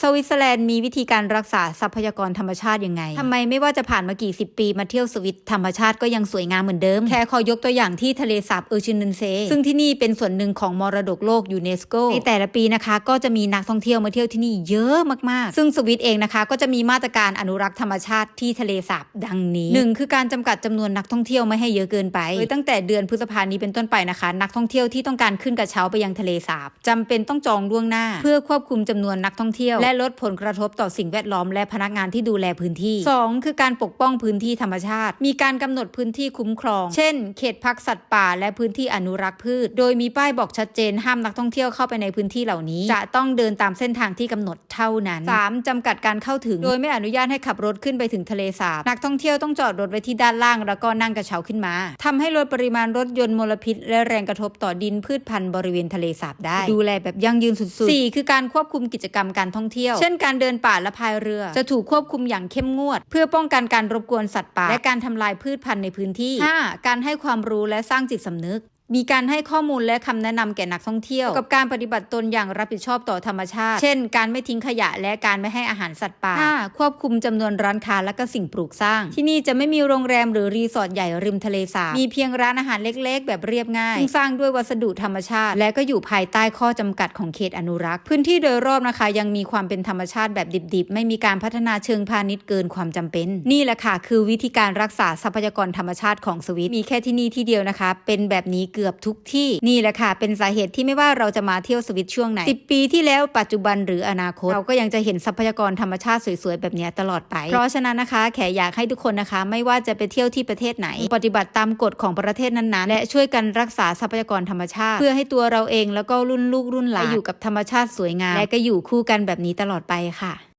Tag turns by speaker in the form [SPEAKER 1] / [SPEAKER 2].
[SPEAKER 1] สวิตเซอร์แลนด์มีวิธีการรักษาทรัพยากรธรรมชาติยังไงทำไมไม่ว่าจะผ่านมากี่สิบปีมาเที่ยวสวิตธรรมชาติก็ยังสวยงามเหมือนเดิม แค่ขอยกตัวอย่างที่ทะเลสาบเออร์ชินเนนเซ ซึ่งที่นี่เป็นส่วนหนึ่งของมรดกโลกยูเนสโก ในแต่ละปีนะคะ ก็จะมีนักท่องเที่ยวมาเที่ยวที่นี่เยอะมากๆ ซึ่งสวิตเองนะคะก็จะมีมาตรการอนุรักษ์ธรรมชาติที่ทะเลสาบดังนี้หนึ่งคือการจำกัดจำนวนนักท่องเที่ยวไม่ให้เยอะเกินไปโดยตั้งแต่เดือนพฤษภานี้เป็นต้นไปนะคะ นักท่องเที่ยวที่ต้องการขึ้นกระเช้าไปยังทะเลสาบจำเป็นต้องจองล่วงหน้า เพื่อควบคุมจำนวนนักท่องเที่ยวและลดผลกระทบต่อสิ่งแวดล้อมและพนักงานที่ดูแลพื้นที่ 2 คือการปกป้องพื้นที่ธรรมชาติ มีการกำหนดพื้นที่คุ้มครอง เช่น เขตพักสัตว์ป่า และพื้นที่อนุรักษ์พืช โดยมีป้ายบอกชัดเจนห้ามนักท่องเที่ยวเข้าไปในพื้นที่เหล่านี้ จะต้องเดินตามเส้นทางที่กำหนดเท่านั้น 3. จำกัดการเข้าถึง โดยไม่อนุญาตให้ขับรถขึ้นไปถึงทะเลสาบ นักท่องเที่ยวต้องจอดรถไว้ที่ด้านล่าง แล้วก็นั่งกระเช้าขึ้นมาทำให้ลดปริมาณรถยนต์มลพิษ และแรงกระทบต่อดินพืชพันธุ์บริเวณทะเลสาบได้ ดูแลแบบยั่งยืนสุดๆ 4. คือการควบคุมกิจกรรมการท่องเที่ยวเช่นการเดินป่าและพายเรือ จะถูกควบคุมอย่างเข้มงวด เพื่อป้องกันการรบกวนสัตว์ป่าและการทำลายพืชพันธุ์ในพื้นที่ 5. การให้ความรู้และสร้างจิตสำนึก มีการให้ข้อมูลและคำแนะนำแก่นักท่องเที่ยว กับการปฏิบัติตนอย่างรับผิดชอบต่อธรรมชาติ เช่น การไม่ทิ้งขยะและการไม่ให้อาหารสัตว์ป่า 5. ควบคุมจำนวนร้านค้าและก็สิ่งปลูกสร้าง ที่นี่จะไม่มีโรงแรมหรือรีสอร์ทใหญ่ริมทะเลสาบ มีเพียงร้านอาหารเล็ก ๆ แบบเรียบง่ายซึ่งสร้างด้วยวัสดุธรรมชาติ และก็อยู่ภายใต้ข้อจำกัดของเขตอนุรักษ์ พื้นที่โดยรอบนะคะ ยังมีความเป็นธรรมชาติแบบดิบๆ ไม่มีการพัฒนาเชิงพาณิชย์เกินความจำเป็น นี่แหละค่ะคือวิธีการรักษาทรัพยากรธรรมชาติของสวิตมีแค่ที่นี่ที่เดียวนะคะ เป็นแบบนี้เกือบทุกที่นี่แหละค่ะ เป็นสาเหตุที่ไม่ว่าเราจะมาเที่ยวสวิตช่วงไหน 10 ปีที่แล้วปัจจุบันหรืออนาคต เราก็ยังจะเห็นทรัพยากรธรรมชาติสวยๆ แบบเนี้ยตลอดไป เพราะฉะนั้นนะคะ แขอยากให้ทุกคนนะคะ ไม่ว่าจะไปเที่ยวที่ประเทศไหน ปฏิบัติตามกฎของประเทศนั้นๆ และช่วยกันรักษาทรัพยากรธรรมชาติ เพื่อให้ตัวเราเองแล้วก็รุ่นลูกรุ่นหลานไปอยู่กับธรรมชาติสวยงามและก็อยู่คู่กันแบบนี้ตลอดไปค่ะ